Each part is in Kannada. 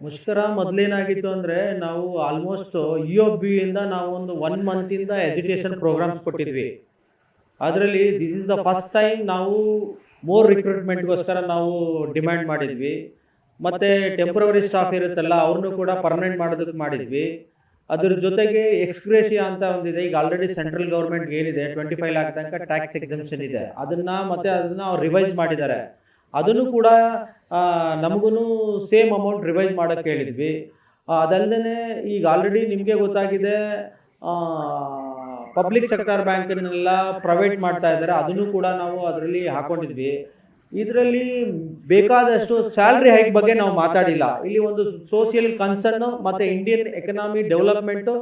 ಮುಷ್ಕರ ಮೊದಲೇನಾಗಿತ್ತು ಅಂದ್ರೆ ನಾವು ಆಲ್ಮೋಸ್ಟ್ ಇ ಬಿ ಇಂದ ನಾವು ಒಂದು ಒನ್ ಮಂತ್ ಇಂದ ಎಜುಕೇಶನ್ ಪ್ರೋಗ್ರಾಮ್ಸ್ ಕೊಟ್ಟಿದ್ವಿ. ಅದರಲ್ಲಿ this is the first time ನಾವು ಮೋರ್ ರಿಕ್ರೂಟ್ಮೆಂಟ್ಗೋಸ್ಕರ ನಾವು ಡಿಮ್ಯಾಂಡ್ ಮಾಡಿದ್ವಿ. ಮತ್ತೆ ಟೆಂಪ್ರವರಿ ಸ್ಟಾಫ್ ಇರುತ್ತಲ್ಲ, ಅವ್ರನ್ನೂ ಕೂಡ ಪರ್ಮನೆಂಟ್ ಮಾಡೋದಕ್ಕೆ ಮಾಡಿದ್ವಿ. ಅದ್ರ ಜೊತೆಗೆ ಎಕ್ಸ್ಕ್ರೇಷಿಯಾ ಅಂತ ಒಂದಿದೆ, ಈಗ ಆಲ್ರೆಡಿ ಸೆಂಟ್ರಲ್ ಗೌರ್ಮೆಂಟ್ ಏನಿದೆ ಟ್ವೆಂಟಿ ಫೈವ್ ಲ್ಯಾಕ್ ತನಕ ಟ್ಯಾಕ್ಸ್ ಎಕ್ಸಮ್ಷನ್ ಇದೆ. ಅದನ್ನ ಮತ್ತೆ ಅದನ್ನ ಅವ್ರು ರಿವೈಸ್ ಮಾಡಿದ್ದಾರೆ. ಅದನ್ನು ಕೂಡ ನಮಗೂ ಸೇಮ್ ಅಮೌಂಟ್ ರಿವೈಸ್ ಮಾಡೋಕ್ಕೆ ಹೇಳಿದ್ವಿ. ಅದಲ್ಲದೆ ಈಗ ಆಲ್ರೆಡಿ ನಿಮಗೆ ಗೊತ್ತಾಗಿದೆ ಪಬ್ಲಿಕ್ ಸೆಕ್ಟರ್ ಬ್ಯಾಂಕನ್ನೆಲ್ಲ ಪ್ರೈವೇಟ್ ಮಾಡ್ತಾ ಇದ್ದಾರೆ. ಅದನ್ನು ಕೂಡ ನಾವು ಅದರಲ್ಲಿ ಹಾಕೊಂಡಿದ್ವಿ. ಇದರಲ್ಲಿ ಬೇಕಾದಷ್ಟು ಸ್ಯಾಲ್ರಿ ಹೈಕ್ ಬಗ್ಗೆ ನಾವು ಮಾತಾಡಿಲ್ಲ. ಇಲ್ಲಿ ಒಂದು ಸೋಷಿಯಲ್ ಕನ್ಸರ್ನ್ ಮತ್ತೆ ಇಂಡಿಯನ್ ಎಕನಾಮಿ ಡೆವಲಪ್ಮೆಂಟು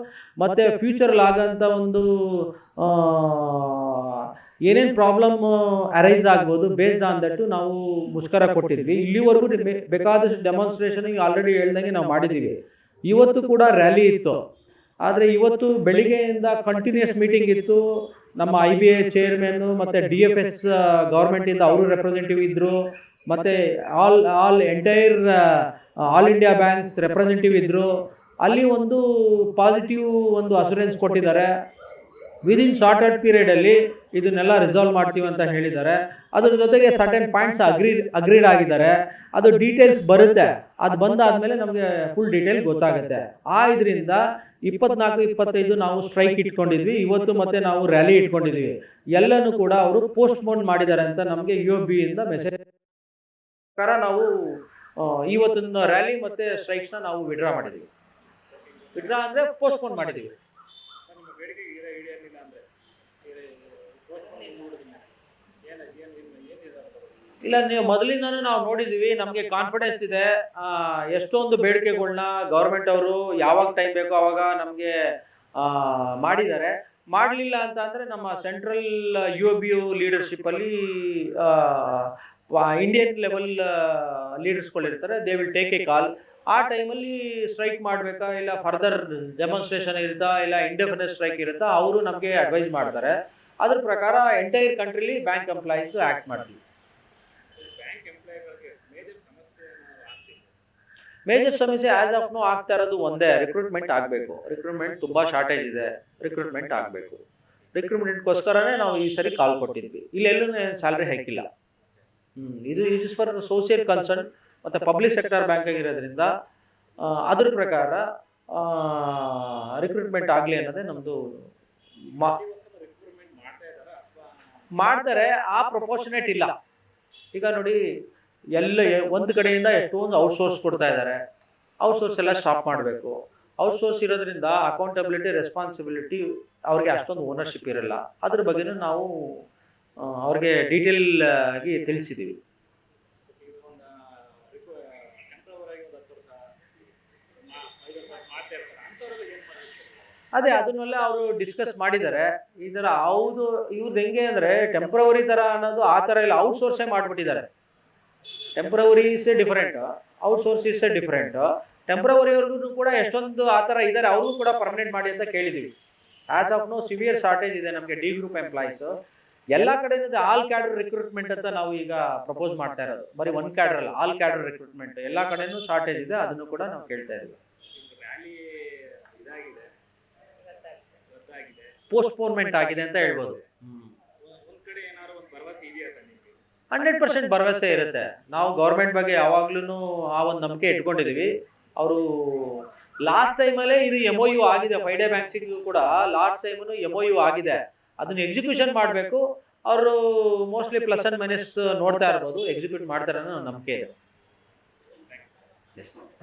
ಮತ್ತೆ ಫ್ಯೂಚರ್ ಆಗೋಂಥ ಒಂದು ಏನೇನು ಪ್ರಾಬ್ಲಮ್ ಅರೈಸ್ ಆಗ್ಬೋದು ಬೇಸ್ಡ್ ಆನ್ ದಟ್ ನಾವು ಮುಷ್ಕರ ಕೊಟ್ಟಿದ್ವಿ. ಇಲ್ಲಿವರೆಗೂ ಬೇಕಾದಷ್ಟು ಡೆಮಾನ್ಸ್ಟ್ರೇಷನ್ ಆಲ್ರೆಡಿ ಹೇಳ್ದಂಗೆ ನಾವು ಮಾಡಿದ್ದೀವಿ ಇವತ್ತು ಕೂಡ ರ್ಯಾಲಿ ಇತ್ತು. ಆದರೆ ಇವತ್ತು ಬೆಳಿಗ್ಗೆಯಿಂದ ಕಂಟಿನ್ಯೂಸ್ ಮೀಟಿಂಗ್ ಇತ್ತು. ನಮ್ಮ ಐ ಬಿ ಎ ಚೇರ್ಮನ್ನು ಮತ್ತು ಡಿ ಎಫ್ ಎಸ್ ಗೌರ್ಮೆಂಟಿಂದ ಅವರು ರೆಪ್ರೆಸೆಂಟೇಟಿವ್ ಇದ್ದರು ಮತ್ತು all all entire all India banks representative ಇದ್ದರು ಅಲ್ಲಿ ಒಂದು ಪಾಸಿಟಿವ್ ಒಂದು ಅಸುರೆನ್ಸ್ ಕೊಟ್ಟಿದ್ದಾರೆ. ವಿದಿನ್ ಶಾರ್ಟೆಡ್ ಪೀರಿಯಡಲ್ಲಿ ಇದನ್ನೆಲ್ಲ ರಿಸಾಲ್ವ್ ಮಾಡ್ತೀವಿ ಅಂತ ಹೇಳಿದ್ದಾರೆ. ಅದ್ರ ಜೊತೆಗೆ ಸರ್ಟೆನ್ ಪಾಯಿಂಟ್ಸ್ ಅಗ್ರಿ ಅಗ್ರೀಡ್ ಆಗಿದ್ದಾರೆ. ಅದು ಡೀಟೇಲ್ಸ್ ಬರುತ್ತೆ. ಅದು ಬಂದಾದ್ಮೇಲೆ ನಮಗೆ ಫುಲ್ ಡೀಟೇಲ್ ಗೊತ್ತಾಗುತ್ತೆ. ಆ ಇದರಿಂದ ಇಪ್ಪತ್ನಾಲ್ಕು, ಇಪ್ಪತ್ತೈದು ನಾವು ಸ್ಟ್ರೈಕ್ ಇಟ್ಕೊಂಡಿದ್ವಿ. ಇವತ್ತು ಮತ್ತೆ ನಾವು ರ್ಯಾಲಿ ಇಟ್ಕೊಂಡಿದ್ವಿ. ಎಲ್ಲನೂ ಕೂಡ ಅವರು ಪೋಸ್ಟ್ ಪೋನ್ ಮಾಡಿದ್ದಾರೆ ಅಂತ ನಮಗೆ ಯು ಬಿ ಇಂದ ಮೆಸೇಜ್ ಪ್ರಕಾರ ನಾವು ಇವತ್ತಿನ ರ್ಯಾಲಿ ಮತ್ತೆ ಸ್ಟ್ರೈಕ್ಸ್ನ ನಾವು ವಿಡ್ರಾ ಮಾಡಿದ್ವಿ. ವಿಡ್ರಾ ಅಂದರೆ ಪೋಸ್ಟ್ಪೋನ್ ಮಾಡಿದ್ದೀವಿ ನಿಮ್ಮ ಬೇಡಿಕೆ ಈಡೇ ಈಡೇರಲಿಲ್ಲ ಅಂದರೆ ಪೋಸ್ಟ್ಪೋನ್ ನೋಡಿದ್ವಿ ಏನು ಏನು ಏನು ಏನಿದೆ ಇಲ್ಲ ನೀವು ಮೊದಲಿಂದನೂ ನಾವು ನೋಡಿದೀವಿ ನಮಗೆ ಕಾನ್ಫಿಡೆನ್ಸ್ ಇದೆ. ಎಷ್ಟೊಂದು ಬೇಡಿಕೆಗಳನ್ನ ಗೌರ್ಮೆಂಟ್ ಅವರು ಯಾವಾಗ ಟೈಮ್ ಬೇಕೋ ಅವಾಗ ನಮಗೆ ಮಾಡಿದ್ದಾರೆ. ಮಾಡಲಿಲ್ಲ ಅಂತ ಅಂದರೆ ನಮ್ಮ ಸೆಂಟ್ರಲ್ ಯು ಬಿ ಯು ಲೀಡರ್ಶಿಪ್ಪಲ್ಲಿ Indian level ಲೀಡರ್ಸ್ಗಳಿರ್ತಾರೆ they will take a call ಆ ಟೈಮಲ್ಲಿ ಸ್ಟ್ರೈಕ್ ಮಾಡಬೇಕಾ ಇಲ್ಲ ಫರ್ದರ್ ಡೆಮಾನ್ಸ್ಟ್ರೇಷನ್ ಇರುತ್ತಾ ಇಲ್ಲ ಇಂಡೆಫಿನೆಟ್ ಸ್ಟ್ರೈಕ್ ಇರುತ್ತಾ ಅವರು ನಮಗೆ ಅಡ್ವೈಸ್ ಮಾಡ್ತಾರೆ. ಅದ್ರ ಪ್ರಕಾರ ಎಂಟೈರ್ ಕಂಟ್ರಿಲಿ ಬ್ಯಾಂಕ್ ಎಂಪ್ಲಾಯೀಸ್ ಆ್ಯಕ್ಟ್ ಮಾಡ್ತೀವಿ ಬ್ಯಾಂಕ್ ಎಂಪ್ಲಾಯಿಗಳಿಗೆ ಮೇಜರ್ ಸಮಸ್ಯೆ ಏನಾದ್ರು ಆಗ್ತಿದೆ ಮೇಜರ್ ಸಮಸ್ಯೆ ಆಸ್ ಆಫ್ ನೋ ಆಗ್ತಾ ಇರೋದು ಒಂದೇ ರಿಕ್ರೂಟ್ಮೆಂಟ್ ಆಗಬೇಕು. ರಿಕ್ರೂಟ್ಮೆಂಟ್ ತುಂಬಾ ಶಾರ್ಟೇಜ್ ಇದೆ. ರಿಕ್ರೂಟ್ಮೆಂಟ್ ಆಗಬೇಕು. ರಿಕ್ರೂಟ್ಮೆಂಟ್ಗೋಸ್ಕರನೇ ನಾವು ಈ ಸರಿ ಕಾಲ್ ಕೊಟ್ಟಿದ್ವಿ. ಇಲ್ಲೆಲ್ಲೂ ಸ್ಯಾಲ್ರಿ ಹಾಕಿಲ್ಲ. ಇದು ಇದು ಇಸ್ ಫಾರ್ ಸೋಷಿಯಲ್ ಕನ್ಸರ್ನ್ ಮತ್ತು ಪಬ್ಲಿಕ್ ಸೆಕ್ಟರ್ ಬ್ಯಾಂಕ್ ಆಗಿರೋದ್ರಿಂದ ಅದ್ರ ಪ್ರಕಾರ ರಿಕ್ರೂಟ್ಮೆಂಟ್ ಆಗಲಿ ಅನ್ನೋದೇ ನಮ್ಮದು ಮಾಡ್ತಾರೆ ಆ ಪ್ರೊಪೋರ್ಷನೇಟ್ ಇಲ್ಲ? ಈಗ ನೋಡಿ ಎಲ್ಲ ಒಂದು ಕಡೆಯಿಂದ ಎಷ್ಟೊಂದು ಔಟ್ಸೋರ್ಸ್ ಕೊಡ್ತಾ ಇದ್ದಾರೆ. ಔಟ್ಸೋರ್ಸ್ ಎಲ್ಲ ಸ್ಟಾಪ್ ಮಾಡಬೇಕು. ಔಟ್ಸೋರ್ಸ್ ಇರೋದ್ರಿಂದ ಅಕೌಂಟಬಿಲಿಟಿ ರೆಸ್ಪಾನ್ಸಿಬಿಲಿಟಿ ಅವ್ರಿಗೆ ಅಷ್ಟೊಂದು ಓನರ್ಶಿಪ್ ಇರಲ್ಲ. ಅದ್ರ ಬಗ್ಗೆನೂ ನಾವು ಅವ್ರಿಗೆ ಡೀಟೇಲ್ ಆಗಿ ತಿಳಿಸಿದ್ದೀವಿ ಅದೇ ಅದನ್ನೆಲ್ಲ ಅವರು ಡಿಸ್ಕಸ್ ಮಾಡಿದ್ದಾರೆ. ಈ ಥರ ಹೌದು ಇವ್ರದ್ದು ಹೆಂಗೆ ಅಂದರೆ ಟೆಂಪ್ರವರಿ ಥರ ಅನ್ನೋದು ಆ ಥರ ಇಲ್ಲ ಔಟ್ಸೋರ್ಸೇ ಮಾಡಿಬಿಟ್ಟಿದ್ದಾರೆ. Temporary is different outsource is a different ಟೆಂಪ್ರವರಿವರೆಗೂ ಕೂಡ ಎಷ್ಟೊಂದು ಆ ಥರ ಇದ್ದಾರೆ, ಅವ್ರಿಗೂ ಕೂಡ ಪರ್ಮನೆಂಟ್ ಮಾಡಿ ಅಂತ ಕೇಳಿದ್ದೀವಿ as of now severe shortage ಇದೆ ನಮಗೆ ಡಿ ಗ್ರೂಪ್ ಎಂಪ್ಲಾಯೀಸ್ ಎಲ್ಲ ಕಡೆಯಿಂದ ಆಲ್ ಕ್ಯಾಡರ್ ರಿಕ್ರೂಟ್ಮೆಂಟ್ ಅಂತ ನಾವು ಈಗ ಪ್ರಪೋಸ್ ಮಾಡ್ತಾ ಇರೋದು. ಬರೀ ಒನ್ ಕ್ಯಾಡರ್ ಅಲ್ಲ ಆಲ್ ಕ್ಯಾಡರ್ ರಿಕ್ರೂಟ್ಮೆಂಟ್ ಎಲ್ಲ ಕಡೆನೂ ಶಾರ್ಟೇಜ್ ಇದೆ, ಅದನ್ನು ಕೂಡ ನಾವು ಕೇಳ್ತಾ ಇದ್ದೀವಿ ಪೋಸ್ಟ್ಪೋನ್ಮೆಂಟ್ ಆಗಿದೆ ಅಂತ ಹೇಳ್ಬೋದು ಒಂದ್ ಕಡೆ ಏನಾದ್ರು ಒಂದು ಭರವಸೆ ಇದೆಯಾ ಸರ್ ನಿಮಗೆ ಹಂಡ್ರೆಡ್ ಪರ್ಸೆಂಟ್ ಭರವಸೆ ಇರುತ್ತೆ. ನಾವು ಗೌರ್ಮೆಂಟ್ ಬಗ್ಗೆ ಯಾವಾಗ್ಲೂ ಆ ಒಂದು ನಂಬಿಕೆ ಇಟ್ಕೊಂಡಿದೀವಿ. ಅವರು ಲಾಸ್ಟ್ ಟೈಮಲ್ಲೇ ಇದು ಎಂ ಯು ಆಗಿದೆ. ಫೈವ್ ಡೇ ಬ್ಯಾಂಕ್ಸಿಗೂ ಕೂಡ ಲಾಸ್ಟ್ ಟೈಮು ಎಂ ಯು ಆಗಿದೆ. ಅದನ್ನ ಎಕ್ಸಿಕ್ಯೂಷನ್ ಮಾಡಬೇಕು. ಅವರು ಮೋಸ್ಟ್ಲಿ ಪ್ಲಸ್ ಅಂಡ್ ಮೈನಸ್ ನೋಡ್ತಾ ಇರ್ಬೋದು. ಎಕ್ಸಿಕ್ಯೂಟ್ ಮಾಡ್ತಾರೆ ಅನ್ನೋ ನಂಬಿಕೆ ಇದೆ. ಎಸ್